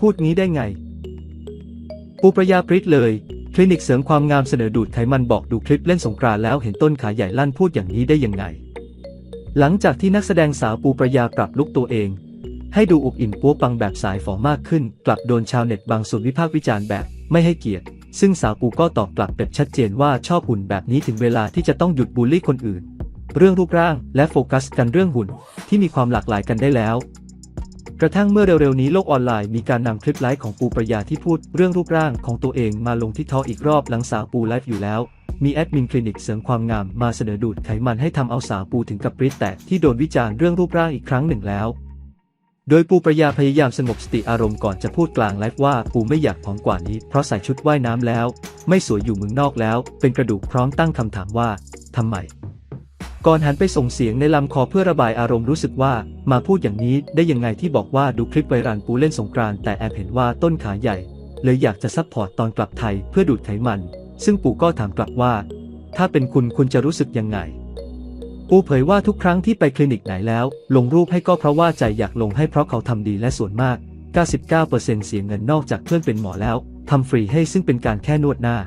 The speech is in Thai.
พูดงี้ได้ไง ปูประยาปริศเลย คลินิกเสริมความงามเสนอดูดไขมันบอกดูคลิปเล่นสงกรานแล้วเห็นต้นขาใหญ่ลั่นพูดอย่างนี้ได้ยังไง หลังจากที่นักแสดงสาวปูประยาปรับลุกตัวเอง ให้ดูอุบอิ่มปัวปังแบบสายฝอมากขึ้น กลับโดนชาวเน็ตบางส่วนวิพากษ์วิจารณ์แบบไม่ให้เกียรติ ซึ่งสาวปูก็ตอบกลับแบบชัดเจนว่าชอบหุ่นแบบนี้ถึงเวลาที่จะต้องหยุดบูลลี่คนอื่น เรื่องรูปร่างและโฟกัสกันเรื่องหุ่นที่มีความหลากหลายกันได้แล้ว กระทั่งเมื่อเร็วๆนี้โลกออนไลน์มีการนำคลิปไลฟ์ของปูประยาที่พูดเรื่องรูปร่างของตัวเองมาลงที่ทออีกรอบหลังสาวปูไลฟ์อยู่แล้ว มีแอดมินคลินิกเสริมความงามมาเสนอดูดไขมันให้ทำเอาสาวปูถึงกับปริ๊ดแตกที่โดนวิจารณ์เรื่องรูปร่างอีกครั้งหนึ่งแล้ว โดยปูประยาพยายามสงบสติอารมณ์ก่อนจะพูดกลางไลฟ์ว่าปูไม่อยากผอมกว่านี้ เพราะใส่ชุดว่ายน้ำแล้ว ไม่สวยอยู่เมืองนอกแล้ว เป็นกระดูกพร้อมตั้งคำถามว่าทำไม ก่อนหันไปส่งเสียงในลำคอเพื่อระบายอารมณ์รู้สึกว่า มาพูดอย่างนี้ได้ยังไงที่บอกว่าดูคลิปไวรัลปูเล่นสงกรานต์แต่แอบเห็นว่าต้นขาใหญ่ เลยอยากจะซัพพอร์ตตอนกลับไทยเพื่อดูดไขมัน ซึ่งปูก็ถามกลับว่า ถ้าเป็นคุณคุณจะรู้สึกยังไงปูเผยว่าทุกครั้งที่ไปคลินิกไหนแล้ว ลงรูปให้ก็เพราะว่าใจอยากลงให้เพราะเขาทำดีและส่วนมาก 99%เสียเงินนอกจากเพื่อนเป็นหมอแล้วทำฟรีให้ซึ่งเป็นการแค่นวดหน้า